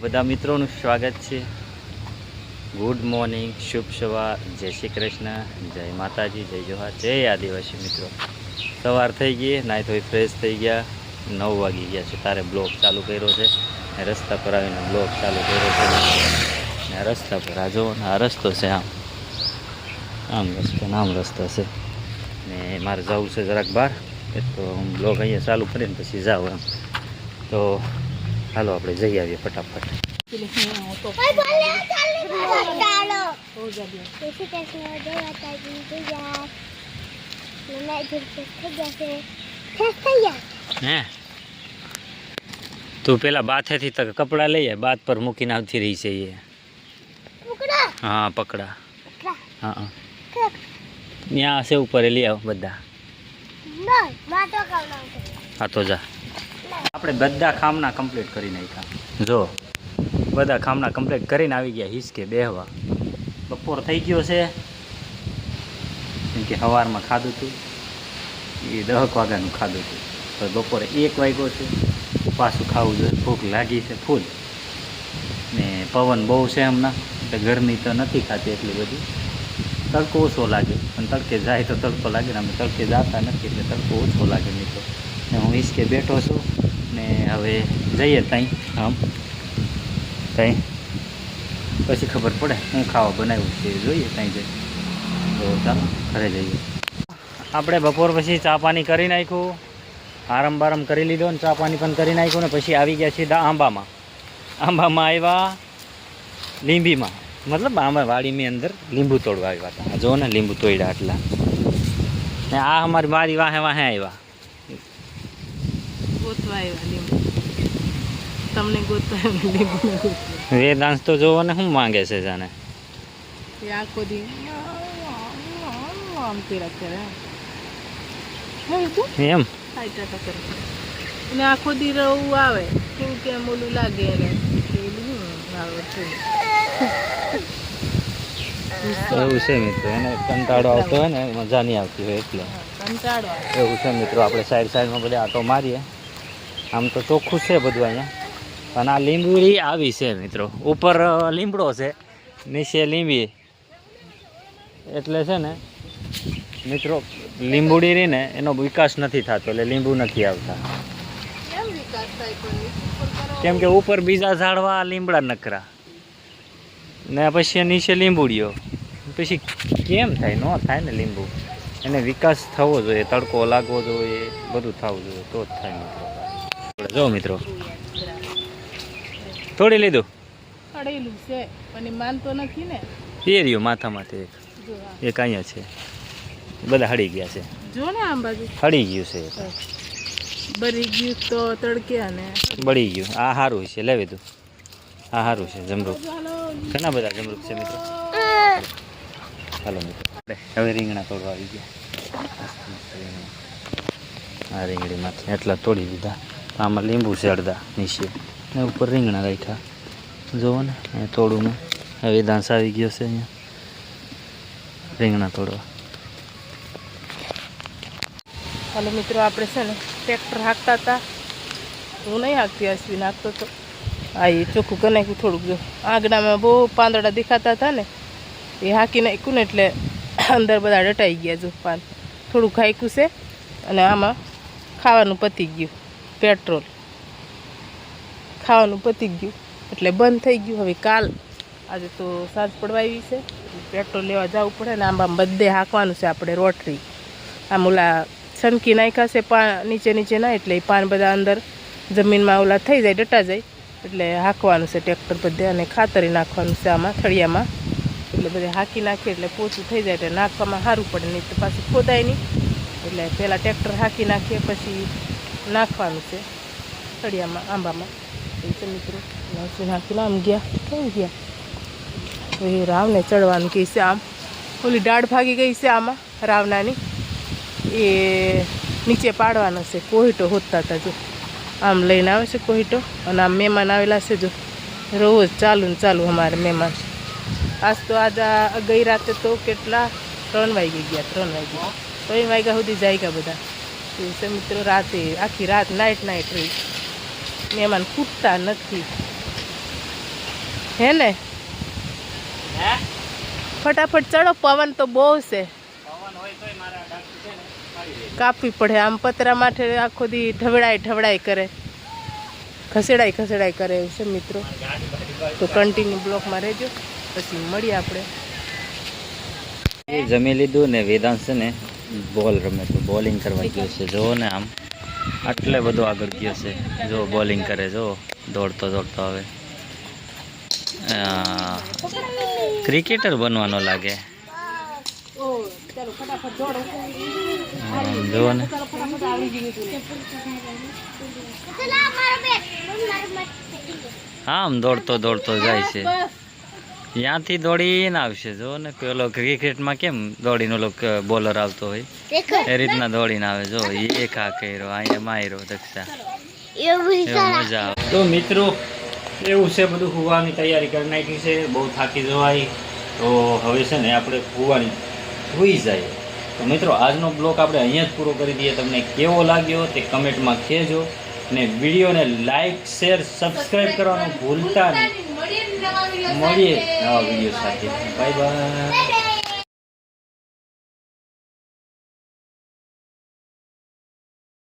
બધા મિત્રોનું સ્વાગત છે. ગુડ મોર્નિંગ શુભ સવાર, જય શ્રી કૃષ્ણ, જય માતાજી, જય જોહા જય આદિવાસી મિત્રો. સવાર થઈ ગઈ, નાહી ધોઈ ફ્રેશ થઈ ગયા, નવ વાગી ગયા છે. તારે બ્લોક ચાલુ કર્યો છે? રસ્તા પર આવીને બ્લોક ચાલુ કર્યો છે. ને રસ્તા પર આ જુઓ આ રસ્તો છે આમ. આમ રસ્તો આમ રસ્તો છે. ને મારે જવું છે જરાક બહાર. તો હું બ્લોગ અહીંયા ચાલુ કરીને પછી જાઉં એમ. તો હાલો આપણે જઈ આવીએ ફટાફટ. હે તું પેલા બાથેથી તક કપડાં લઈ આય બાથ પર મૂકીને આવતી રહી છે એ. હા પકડા. હા હા. ત્યાં હશે ઉપર લઈ આવ બધા. હા તો જા. આપણે બધા ખામના કમ્પ્લીટ કરી નાખ્યા. જો. બધા ખામના કમ્પ્લીટ કરીને આવી ગયા હિસકે બેહવા. બપોર થઈ ગયો છે. કેમ કે સવારમાં ખાધું હતું. એ દહક વાગ્યાનું ખાધું હતું. તો બપોરે એક વાગ્યો છે. પાછું ખાવું જોઈએ. ભૂખ લાગી છે ફૂલ. ને પવન બહુ છે હમણાં. એટલે ગરમી તો નથી ખાતી એટલી બધી. તડકો ઓછો લાગે. પણ તડકે જાય તો તડકો લાગે ને અમે તડકે જતા નથી એટલે તડકો ઓછો લાગે મિત્રો. તો હું ઈસકે બેઠો છું. ને હવે જઈએ ત્યાં આમ ત્યાં પછી ખબર પડે હું ખાવા બનાવ્યું છે જોઈએ ત્યાં જઈ. તો ચાલો ઘરે જઈએ. આપણે બપોર પછી ચા પાણી કરી નાખ્યું. આરામ બારામ કરી લીધો ને ચા પાણી પણ કરી નાખ્યું ને પછી આવી ગયા સીધા આંબામાં. આંબામાં આવ્યા લીંબીમાં. મતલબ આંબા વાડીની અંદર લીંબુ તોડવા આવ્યા હતા. જો ને લીંબુ તોડ્યા આટલા. ને આ અમારી મારી વાહે વાહે આવ્યા ગોતવા આવ્યા લીંબુ તમને ગોતવા એ ડાન્સ ગોતવા વેદાંશ તો જોવો ને શું માંગે છે જાણે? એ આખો દી આમ તેરા કરે એમ. અને આખો દી રવું આવે કેવું કેમ ઓલું લાગે એને. છે એવું છે મિત્રો એને કંટાળો આવતો હોય ને મજા નહીં આવતી હોય એટલે. કંટાળો એવું છે મિત્રો આપણે સાઈડ સાઈડમાં બધે આટો મારીએ. આમ તો ચોખ્ખું છે બધું અહીંયા. પણ આ લીંબુડી આવી છે મિત્રો. ઉપર લીમડો છે. નીચે લીંબી. એટલે છે ને મિત્રો લીંબુડી રહીને એનો વિકાસ નથી થતો એટલે લીંબુ નથી આવતા. કેમ કે ઉપર બીજા ઝાડવા લીમડા નકરા ને પછી નીચે લીંબુડીઓ. પછી કેમ થાય? ન થાય ને લીંબુ. એને વિકાસ થવો જોઈએ તડકો લાગવો જોઈએ બધું થવું જોઈએ તો જ થાય મિત્રો. જો મિત્રો. તોડી લીધું? અડેલું છે પણ માનતો નથી ને. એ રહ્યું માથામાંથી એક. એક અહીંયા છે. બધા હળી ગયા છે. જો ને આમ બાજુ. હળી ગયું છે બળી ગયું તો તડકે અને. બળી ગયું. આ સારું છે લેવી તું. આ સારું છે જમરૂક. ઘણા બધા જમરૂક છે મિત્રો. ચાલો મિત્રો. હવે રીંગણા તોડવા આવી ગયા. આ રીંગણીમાંથી એટલા તોડી દીધા. આમાં લીંબુ છે અડધા નીચે. ને ઉપર રીંગણા રાખ્યા. જુઓ ને, અહીંયા તોડું હવે દાંસ આવી ગયો છે અહીંયા. રીંગણા તોડવા. હાલો મિત્રો, આપણે છે ને ટ્રેક્ટર હાંકતા હતા. હું નહીં હાંકતી, અશ્વિન હાંકતો હતો હા એ ચોખ્ખું કરી થોડુંક જો. આંગણામાં બહુ પાંદડા દેખાતા હતા ને, એ હાંકી નાખ્યું ને એટલે અંદર બધા ડટાઈ ગયા જો પાન. થોડુંક હાંક્યું છે અને આમાં ખાવાનું પતી ગયું. પેટ્રોલ. ખાવાનું પતી ગયું. એટલે બંધ થઈ ગયું. હવે કાલ આજે તો સાંજ પડવા આવી છે. પેટ્રોલ લેવા જવું પડે ને આંબામાં બધે હાંકવાનું છે આપણે રોટરી. આમ ઓલા છનકી નાખ્યા છે પાન નીચે નીચે ના એટલે પાન બધા અંદર જમીનમાં ઓલા થઈ જાય, ડટા જાય. એટલે હાંકવાનું છે ટ્રેક્ટર બધે અને ખાતરી નાખવાનું છે આમાં, થળિયામાં. એટલે બધે હાંકી નાખીએ એટલે પોચું થઈ જાય એટલે નાખવામાં સારું પડે, નહીં તો પાછું ખોદાય નહીં. એટલે પહેલાં ટ્રેક્ટર હાંકી નાખીએ, પછી નાખવાનું છે થળિયામાં આંબામાં એ મિત્રો લસણ નાખીને આમ ગયા કેમ ગયા એ રાવને ચડવાનું કહે છે આમ ઓલી દાઢ ભાગી ગઈ છે આમાં રાવનાની એ નીચે પાડવાનો છે કોહિટો હોતતા હતા જો આમ લઈને આવે છે કોહિટો અને આમ મહેમાન આવેલા છે જો રોજ ચાલુ ને ચાલુ અમારે મહેમાન આજ તો આજ ગઈ રાતે તો કેટલા ત્રણ વાગી ગયા ત્રણ વાગી ત્રણ વાગ્યા સુધી જાય ગયા બધા એ છે મિત્રો રાતે આખી રાત નાઇટ નાઇટ રહી. મહેમાન ખૂટતા નથી. હે ને? ફટાફટ ચડો પવન તો બહુ છે. કાપવી પડે આમ પતરા માટે આખો દી ઢવડાય ઢવડાય કરે. ખસેડાય ખસેડાય કરે એવું છે મિત્રો. તો કન્ટિન્યુ બ્લોકમાં રહેજો પછી મળીએ આપણે. એ જમી લીધું ને વેદાંશ ને બોલ રમે તો બોલિંગ કરવા ગયો છે. જો ને આમ આટલે બધો આગળ ગયો છે. જો બોલિંગ કરે, જો દોડતો દોડતો હવે ક્રિકેટર બનવાનો લાગે. હા જુઓ ને. આમ દોડતો દોડતો જાય છે. ત્યાંથી દોડીને આવશે જો ને? પેલો ક્રિકેટમાં કેમ દોડીને ઓલો બોલર આવતો હોય? એ રીતના દોડીને આવે જો એ ખા કર્યો અહીંયા માર્યો દક્ષા. એવું મજા આવે. તો મિત્રો એવું છે બધું હુવાની તૈયારી કરી નાખી છે બહુ થાકી જવાય. તો હવે છે ને આપણે ફૂવાની હુઈ જાય. તો મિત્રો આજનો બ્લોક આપણે અહીંયા જ પૂરો કરી દઈએ. તમને કેવો લાગ્યો તે કમેન્ટમાં કહેજો. ને વિડીયોને લાઈક શેર સબસ્ક્રાઈબ કરવાનું ભૂલતા નહીં. મળીએ નવા વીડિયો સાથે. Bye bye.